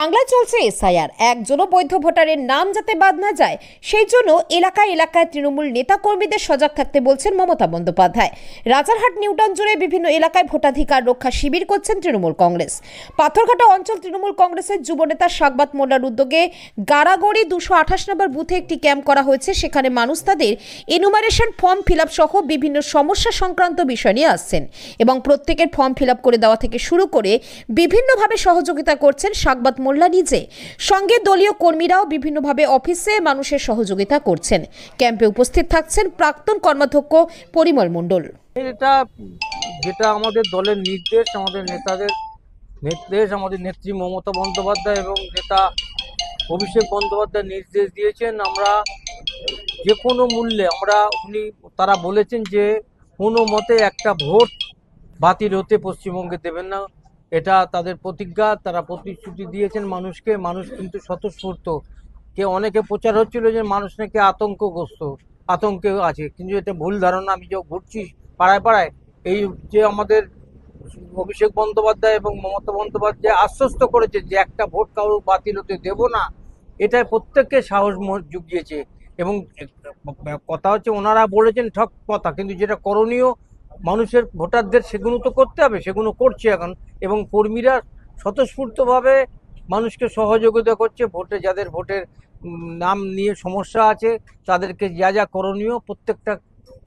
বাংলায় চলছে এসআইআর। একজনও বৈধ ভোটারের নাম যাতে বাদ না যায়, সেই জন্য এলাকায় এলাকায় তৃণমূল নেতাকর্মীদের সজাগ থাকতে বলছেন মমতা বন্দ্যোপাধ্যায়। রাজারহাট নিউটাউন জুড়ে বিভিন্ন এলাকায় ভোটাধিকার রক্ষা শিবির করছেন তৃণমূল কংগ্রেস। পাথরঘাটা অঞ্চল তৃণমূল কংগ্রেসের যুবনেতা শাকবাত মোল্লার উদ্যোগে গাড়াগড়ি দুশো আঠাশ নম্বর বুথে একটি ক্যাম্প করা হয়েছে। সেখানে মানুষ তাদের এনুমারেশন ফর্ম ফিল সহ বিভিন্ন সমস্যা সংক্রান্ত বিষয় নিয়ে আসছেন এবং প্রত্যেকের ফর্ম ফিল করে দেওয়া থেকে শুরু করে বিভিন্নভাবে সহযোগিতা করছেন শাকবাত মোল্লা নিজে। সঙ্গে দলীয় কর্মীরাও বিভিন্নভাবে অফিসে মানুষের সহযোগিতা করছেন। ক্যাম্পে উপস্থিত থাকছেন প্রাক্তন কর্মাধ্যক্ষ পরিমল মণ্ডল। এটা যেটা আমাদের দলের নির্দেশ, আমাদের নেতাদের নির্দেশ, আমাদের নেত্রী মমতা বন্দ্যোপাধ্যায় এবং নেতা অভিষেক বন্দ্যোপাধ্যায় নির্দেশ দিয়েছেন। আমরা যে কোনো মূল্যে আমরা, উনি তারা বলেছেন যে কোনো মতে একটা ভোট বাতিল হতে পশ্চিমবঙ্গে দেবেন না। এটা তাদের প্রতিজ্ঞা, তারা প্রতিশ্রুতি দিয়েছেন মানুষকে, মানুষ কিন্তু স্বতঃস্ফূর্ত। কে অনেকে প্রচার হচ্ছিল যে মানুষ নাকি আতঙ্কগ্রস্ত, আতঙ্কে আছে। কিন্তু এটা ভুল ধারণা, আমি যে ঘুরছি পাড়ায় পাড়ায়, এই যে আমাদের অভিষেক বন্দ্যোপাধ্যায় এবং মমতা বন্দ্যোপাধ্যায় আশ্বস্ত করেছে যে একটা ভোট কারও বাতিল হতে দেব না, এটাই প্রত্যেককে সাহস জুগিয়েছে। এবং কথা হচ্ছে, ওনারা বলেছেন ঠক কথা, কিন্তু যেটা করণীয় মানুষের ভোটারদের সেগুলো তো করতে হবে, সেগুলো করছে এখন। এবং কর্মীরা স্বতঃস্ফূর্তভাবে মানুষকে সহযোগিতা করছে, ভোটে যাদের ভোটের নাম নিয়ে সমস্যা আছে, তাদেরকে যা যা করণীয় প্রত্যেকটা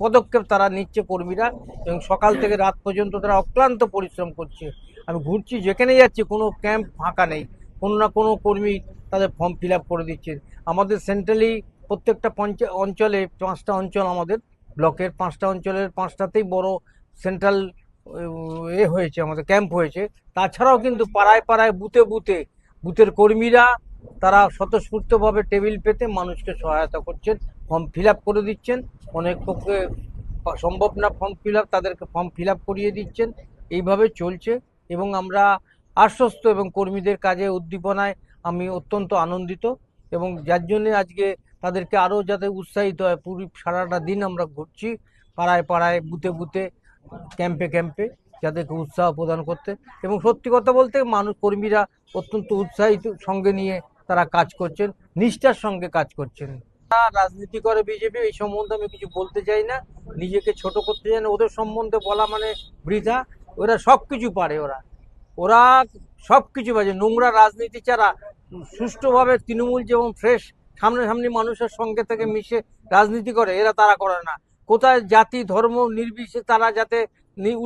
পদক্ষেপ তারা নিচ্ছে কর্মীরা। এবং সকাল থেকে রাত পর্যন্ত তারা অক্লান্ত পরিশ্রম করছে। আমি ঘুরছি, যেখানে যাচ্ছি, কোনো ক্যাম্প ফাঁকা নেই। কোনো না কোনো কর্মী তাদের ফর্ম ফিল করে দিচ্ছে। আমাদের সেন্ট্রালি প্রত্যেকটা পঞ্চা, অঞ্চলে, পাঁচটা অঞ্চল আমাদের ব্লকের পাঁচটা অঞ্চলের পাঁচটাতেই বড় সেন্ট্রাল, এ হয়েছে, আমাদের ক্যাম্প হয়েছে। তাছাড়াও কিন্তু পাড়ায় পাড়ায়, বুথে বুথে বুথের কর্মীরা তারা স্বতঃস্ফূর্তভাবে টেবিল পেতে মানুষকে সহায়তা করছেন, ফর্ম ফিল করে দিচ্ছেন। অনেক পক্ষে সম্ভব না ফর্ম ফিল তাদেরকে ফর্ম ফিল করিয়ে দিচ্ছেন। এইভাবে চলছে এবং আমরা আশ্বস্ত এবং কর্মীদের কাজে উদ্দীপনায় আমি অত্যন্ত আনন্দিত। এবং যার জন্যে আজকে তাদেরকে আরও যাতে উৎসাহিত হয়। পুরী সারাটা দিন আমরা ঘুরছি, পাড়ায় পাড়ায়, বুথে বুথে, ক্যাম্পে ক্যাম্পে যাদেরকে উৎসাহ প্রদান করতে। এবং সত্যি কথা বলতে মানুষ, কর্মীরা অত্যন্ত উৎসাহিত, সঙ্গে নিয়ে তারা কাজ করছেন, নিষ্ঠার সঙ্গে কাজ করছেন। তারা রাজনীতি করে বিজেপি, এই সম্বন্ধে আমি কিছু বলতে চাই না। নিজেকে ছোট করতে চাই না। ওদের সম্বন্ধে বলা মানে বৃথা। ওরা সব কিছু পারে ওরা। ওরা সব কিছু বাজে নোংরা রাজনীতি ছাড়া সুষ্ঠুভাবে তৃণমূল যেমন ফ্রেশ সামনাসামনি মানুষের সঙ্গে থেকে মিশে রাজনীতি করে, এরা তারা করে না। কোথায় জাতি, ধর্ম নির্বিশেষে তারা যাতে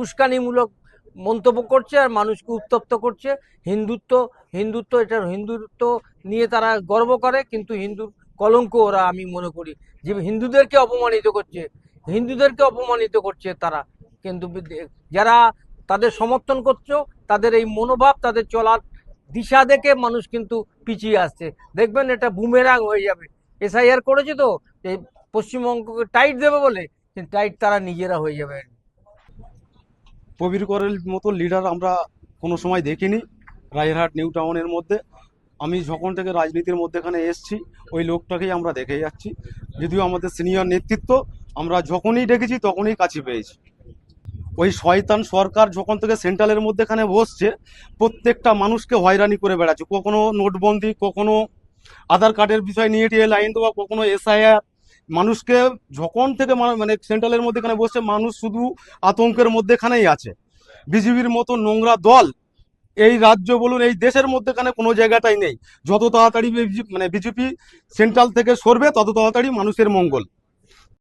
উস্কানিমূলক মন্তব্য করছে আর মানুষকে উত্তপ্ত করছে, হিন্দুত্ব হিন্দুত্ব এটা হিন্দুত্ব নিয়ে তারা গর্ব করে, কিন্তু হিন্দুর কলঙ্ক ওরা আমি মনে করি। যে হিন্দুদেরকে অপমানিত করছে, হিন্দুদেরকে অপমানিত করছে তারা। কিন্তু যারা তাদের সমর্থন করছ, তাদের এই মনোভাব, তাদের চলার দিশা দেখে মানুষ কিন্তু পিছিয়ে আসছে। দেখবেন এটা বুমেরাং হয়ে যাবে। এসআইআর করেছে তো পশ্চিমবঙ্গকে টাইট দেবে বলে টাইট তারা নিজেরা হয়ে যাবে। প্রবীর করের মতো লিডার আমরা কোনো সময় দেখিনি রায়েরহাট নিউ টাউনের মধ্যে। আমি যখন থেকে রাজনীতির মধ্যেখানে এসছি, ওই লোকটাকেই আমরা দেখে যাচ্ছি। যদিও আমাদের সিনিয়র নেতৃত্ব, আমরা যখনই ডেকেছি তখনই কাছে পেয়েছি। ওই শয়তান সরকার যখন থেকে সেন্ট্রালের মধ্যেখানে বসছে, প্রত্যেকটা মানুষকে হয়রানি করে বেড়াচ্ছে। কখনো নোটবন্দি, কখনো আধার কার্ডের বিষয় নিয়ে টিয়ে লাইন দেওয়া, কখনো এসআইআর। মানুষকে যখন থেকে মানে সেন্ট্রালের মধ্যে এখানে বসছে, মানুষ শুধু আতঙ্কের মধ্যে এখানেই আছে। বিজেপির মতো নোংরা দল এই রাজ্য বলুন, এই দেশের মধ্যেখানে কোনো জায়গাটাই নেই। যত তাড়াতাড়ি মানে বিজেপি সেন্ট্রাল থেকে সরবে, তত তাড়াতাড়ি মানুষের মঙ্গল।